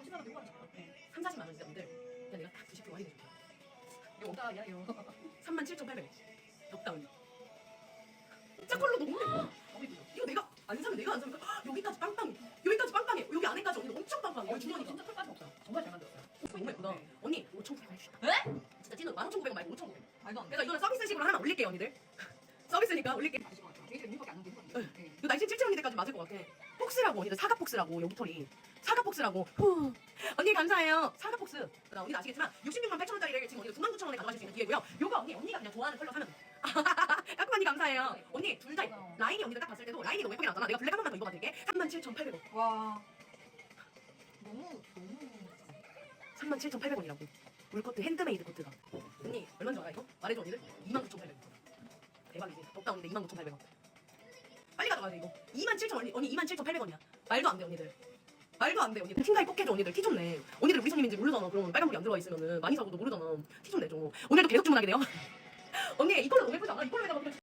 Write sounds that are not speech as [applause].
어, 친하다 누가 3, 40만 원이죠, 오늘. 그냥 내가 딱 90% 할인해 줄게. 이거 없다, 야, 이거. [laughs] 37,800원. 덕다운. 진짜 컬러 너무. 너무 예쁘죠? 이거 내가 안 사면 내가 안 사면 헉, 여기까지 빵빵해. 여기까지 빵빵해. 여기 안에까지 언니 엄청 빵빵해. 여기 주머니 진짜 털 빠짐 없어. 정말 잘 만들었어요. 너무 예쁘다. 언니 5,900원 주시다. 에? 진짜 찐으로 15,900원 말고 5,900원. 말도 안 돼. 그래서 이거는 서비스식으로 하나 올릴게요, 언니들. 서비스니까 올릴게. 맞을 것 같아. 저희들이 눈밖에 안 되는 거 이거 날씨 7,000원대까지 맞을 것 같아. 폭스라고 언니들 사각 폭스라고 여기 털이 폭스라고. 후. 언니 감사해요. 사각 폭스. 나 언니 아시겠지만 66만 8천 원짜리를 지금 언니가 9만 9천 원에 가져가실 수 있는 기회고요. 요거 언니 언니가 그냥 좋아하는 컬러 사면 돼. [laughs] 까꿍 언니 감사해요. 언니 둘 다. 라인이 언니가 딱 봤을 때도 라인이 너무 예쁘게 나왔잖아. 내가 블랙 한 번만 더 입어봐 드릴게. 37,800원. 와. 너무 너무 37,800원이라고. 물코트 핸드메이드 코트가. 언니 얼마인 줄 알아 이거? 말해줘 언니들. 29,800원. 대박이지. 덕다 언니들 29,800원. 빨리 가져가야 돼 이거. 27,000원 언니, 언니 27,800원이야. 말도 안 돼 언니들. 말도 안 돼 언니들. 팀가입 꼭 해줘 언니들. 티 좀 내. 언니들 우리 손님인지 모르잖아. 그러면 빨간 불이 안 들어가 있으면은 많이 사고도 모르잖아. 티 좀 내줘. 오늘도 계속 주문하게 돼요. [laughs] 언니 이 컬러 너무 예쁘지 않아? 이 컬러에다가 그냥